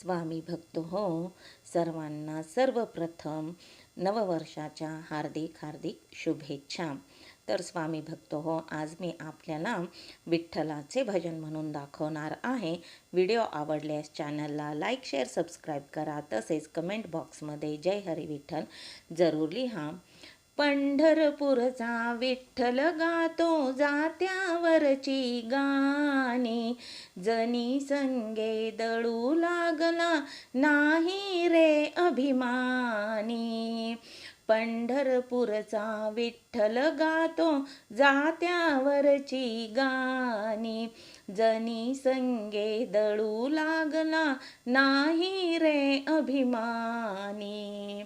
स्वामी भक्त हो. सर्वांना सर्वप्रथम नववर्षाच्या हार्दिक हार्दिक शुभेच्छा. तर स्वामी भक्त हो आज मी आपल्याला विठ्ठलाचे भजन म्हणून दाखवणार आहे. व्हिडिओ आवडल्यास चॅनलला लाईक शेअर सबस्क्राईब करा. तसेच कमेंट बॉक्समध्ये जय हरी विठ्ठल जरूर लिहा. पंढरपूरचा विठ्ठल गातो जात्यावरची गाणी. जनी संगे दळू लागला नाही रे अभिमानी. पंढरपूरचा विठ्ठल गातो जात्यावरची गाणी. जनी संगे दळू लागला नाही रे अभिमानी.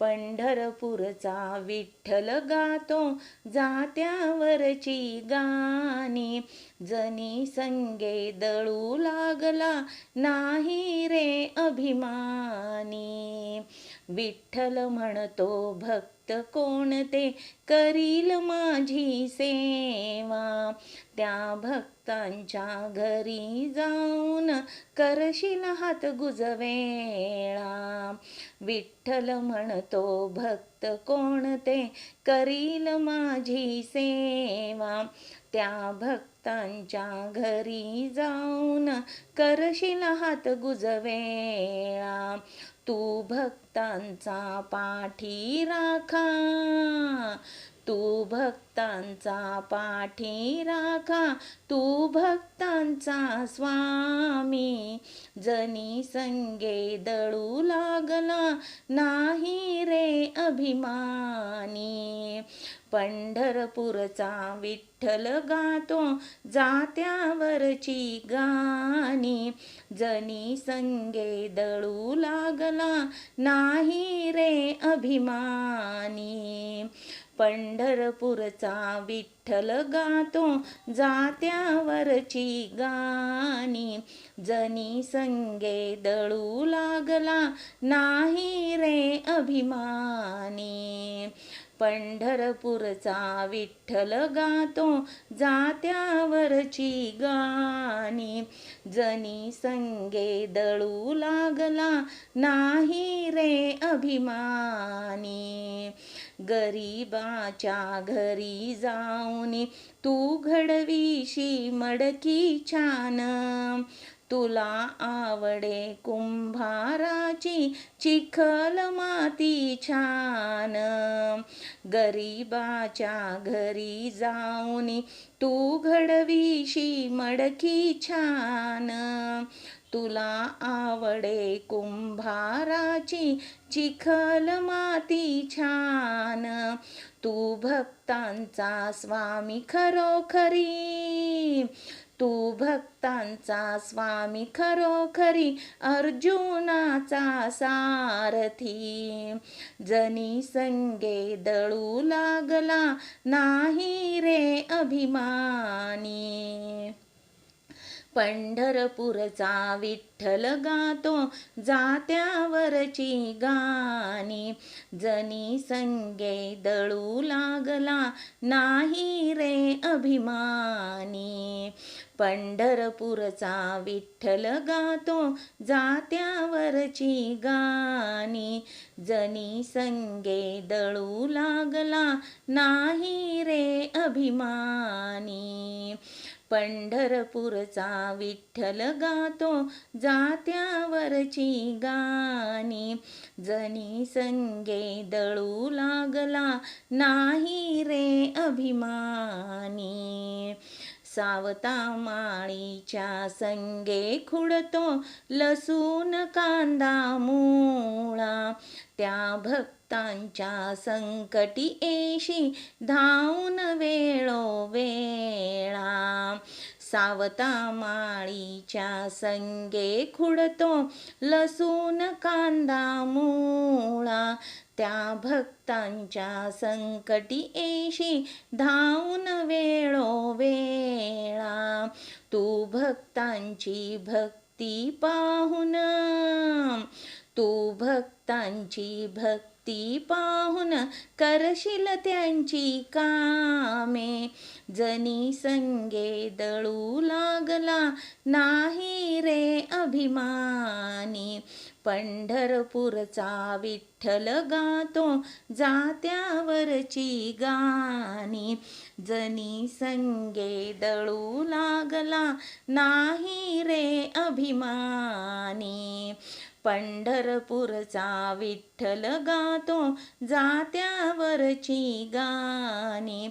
पंढरपूरचा विठ्ठल गातो जात्यावरची गाणी. जनी संगे दळू लागला नाही रे अभिमानी. विठ्ठल म्हणतो भक्त कोणते करील माझी सेवा. त्या भक्तांच्या घरी जाऊन करशील हात गुजवेळा. विठ्ठल म्हणतो भक्त कोणते करील माझी सेवा. त्या भक्तांच्या घरी जाऊन करशील हात गुजवेळा. तू भक्तांचा पाठी राखा तू भक्तांचा पाठी राखा तू भक्तांचा स्वामी. जनी संगे दळू लागला. नाही रे अभिमानी. पंढरपूरचा विठ्ठल गातो. जात्यावरची गाणी. जनी संगे दळू लागला नाही रे अभिमानी. पंढरपूरचा विठ्ठल गातो जात्यावरची गाणी. जनी संगे दळू लागला नाही रे अभिमानी. पंढरपूरचा विठ्ठल गातो जात्यावरची गाणी. जनी संगे दळू लागला नाही रे अभिमानी. गरीबाच्या घरी जाऊन तू घडवीशी मडकी छान. तुला आवडे कुंभाराची चिखल माती छान. गरीबाच्या घरी जाऊन तू घडवीशी मडकी छान. तुला आवडे कुंभाराची चिखल माती छान. तू भक्तांचा स्वामी खरोखरी. तू भक्तांचा स्वामी खरोखरी अर्जुनाचा सारथी. जनी संगे दळू लागला नाही रे अभिमानी. पंढरपूरचा विठ्ठल गातो जात्यावरची गाणी. जनी संगे दळू लागला नाही रे अभिमानी. पंढरपूरचा विठ्ठल गातो जात्यावरची गाणी. जनी संगे दळू लागला नाही रे अभिमानी. पंढरपूरचा विठ्ठल गातो जात्यावरची गाणी. जनी संगे दळू लागला नाही रे अभिमानी. सावता माळीच्या संगे खुडतो लसूण कांदा मुळा. त्या भक्तांच्या संकटी येशी धावून वेळो वेळा. सावता माळीच्या संगे खुडतो लसूण कांदा मुळा. त्या भक्तांच्या संकटी येशी धावून वेळो वेळा. तू भक्तांची भक्ती पाहून तू भक्तांची भक्ती पाहून करशील त्यांची कामे. जनी संगे दळू लागला नाही रे अभिमानी. पंढरपूरचा विठ्ठल गातो जात्यावरची गाणी. जनी संगे दळू लागला नाही रे अभिमानी. पंढरपूरचा विठ्ठल गातो जात्यावरची गाणी.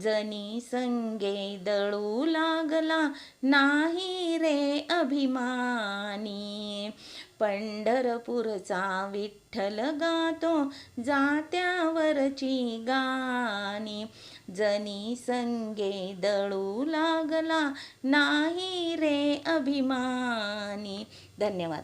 जनी संगे दळू लागला नाही रे अभिमानी. पंढरपूरचा विठ्ठल गातो जात्यावरची गाणी. जनी संगे दळू लागला नाही रे अभिमानी. धन्यवाद.